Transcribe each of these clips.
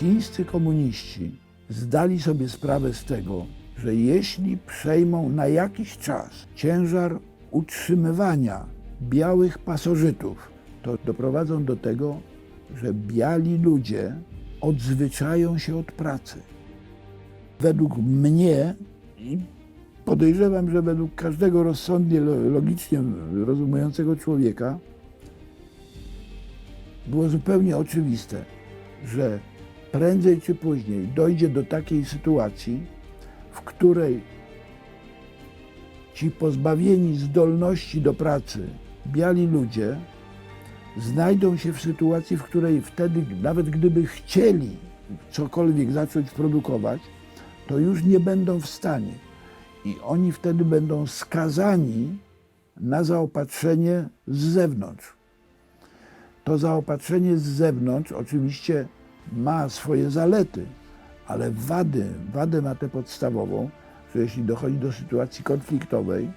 chińscy komuniści zdali sobie sprawę z tego, że jeśli przejmą na jakiś czas ciężar utrzymywania białych pasożytów, to doprowadzą do tego, że biali ludzie odzwyczają się od pracy. Według mnie i podejrzewam, że według każdego rozsądnie, lo- logicznie rozumującego człowieka, było zupełnie oczywiste, że prędzej czy później dojdzie do takiej sytuacji, w której ci pozbawieni zdolności do pracy biali ludzie znajdą się w sytuacji, w której wtedy, nawet gdyby chcieli cokolwiek zacząć produkować, to już nie będą w stanie. I oni wtedy będą skazani na zaopatrzenie z zewnątrz. To zaopatrzenie z zewnątrz oczywiście ma swoje zalety, ale wady, wadę ma tę podstawową, że jeśli dochodzi do sytuacji konfliktowej,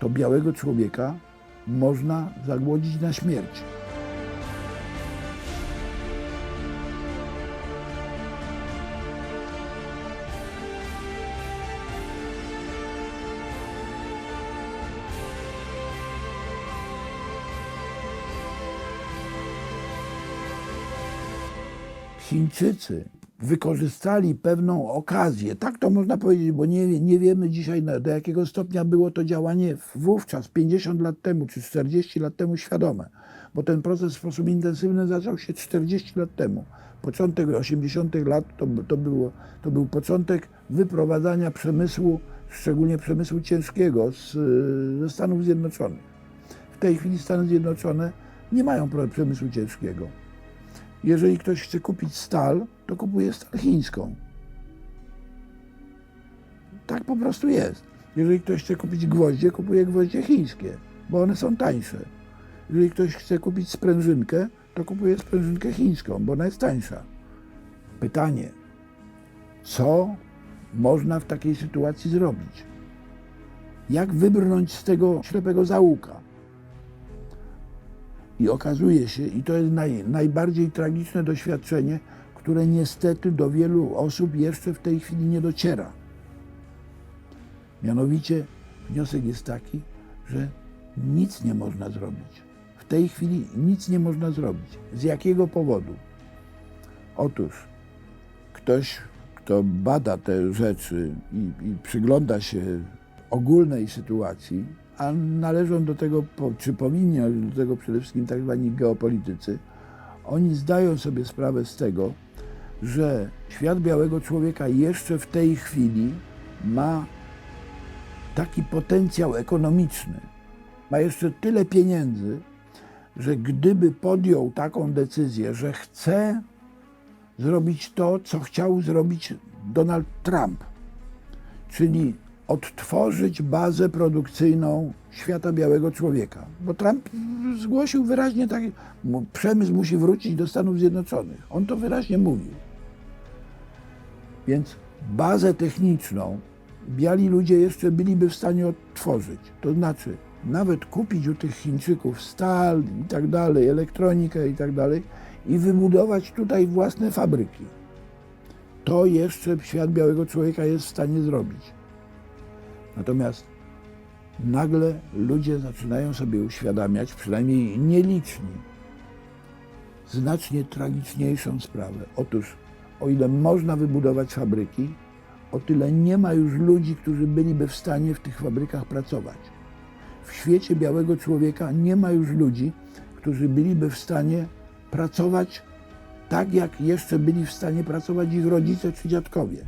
to białego człowieka można zagłodzić na śmierć. Chińczycy wykorzystali pewną okazję, tak to można powiedzieć, bo nie, nie wiemy dzisiaj do jakiego stopnia było to działanie wówczas, 50 lat temu czy 40 lat temu świadome, bo ten proces w sposób intensywny zaczął się 40 lat temu. Początek 80 lat to, to, było, to był początek wyprowadzania przemysłu, szczególnie przemysłu ciężkiego z, ze Stanów Zjednoczonych. W tej chwili Stany Zjednoczone nie mają przemysłu ciężkiego. Jeżeli ktoś chce kupić stal, to kupuje stal chińską. Tak po prostu jest. Jeżeli ktoś chce kupić gwoździe, kupuje gwoździe chińskie, bo one są tańsze. Jeżeli ktoś chce kupić sprężynkę, to kupuje sprężynkę chińską, bo ona jest tańsza. Pytanie, co można w takiej sytuacji zrobić? Jak wybrnąć z tego ślepego zaułka? I okazuje się, i to jest naj, najbardziej tragiczne doświadczenie, które niestety do wielu osób jeszcze w tej chwili nie dociera. Mianowicie wniosek jest taki, że nic nie można zrobić. W tej chwili nic nie można zrobić. Z jakiego powodu? Otóż ktoś, kto bada te rzeczy i, i przygląda się ogólnej sytuacji, a należą do tego, czy powinni do tego przede wszystkim tak zwani geopolitycy, oni zdają sobie sprawę z tego, że świat białego człowieka jeszcze w tej chwili ma taki potencjał ekonomiczny, ma jeszcze tyle pieniędzy, że gdyby podjął taką decyzję, że chce zrobić to, co chciał zrobić Donald Trump, czyli odtworzyć bazę produkcyjną świata białego człowieka. Bo Trump zgłosił wyraźnie tak, przemysł musi wrócić do Stanów Zjednoczonych. On to wyraźnie mówił. Więc bazę techniczną biali ludzie jeszcze byliby w stanie odtworzyć. To znaczy nawet kupić u tych Chińczyków stal i tak dalej, elektronikę i tak dalej i wybudować tutaj własne fabryki. To jeszcze świat białego człowieka jest w stanie zrobić. Natomiast nagle ludzie zaczynają sobie uświadamiać, przynajmniej nieliczni, znacznie tragiczniejszą sprawę. Otóż, o ile można wybudować fabryki, o tyle nie ma już ludzi, którzy byliby w stanie w tych fabrykach pracować. W świecie białego człowieka nie ma już ludzi, którzy byliby w stanie pracować tak, jak jeszcze byli w stanie pracować ich rodzice czy dziadkowie.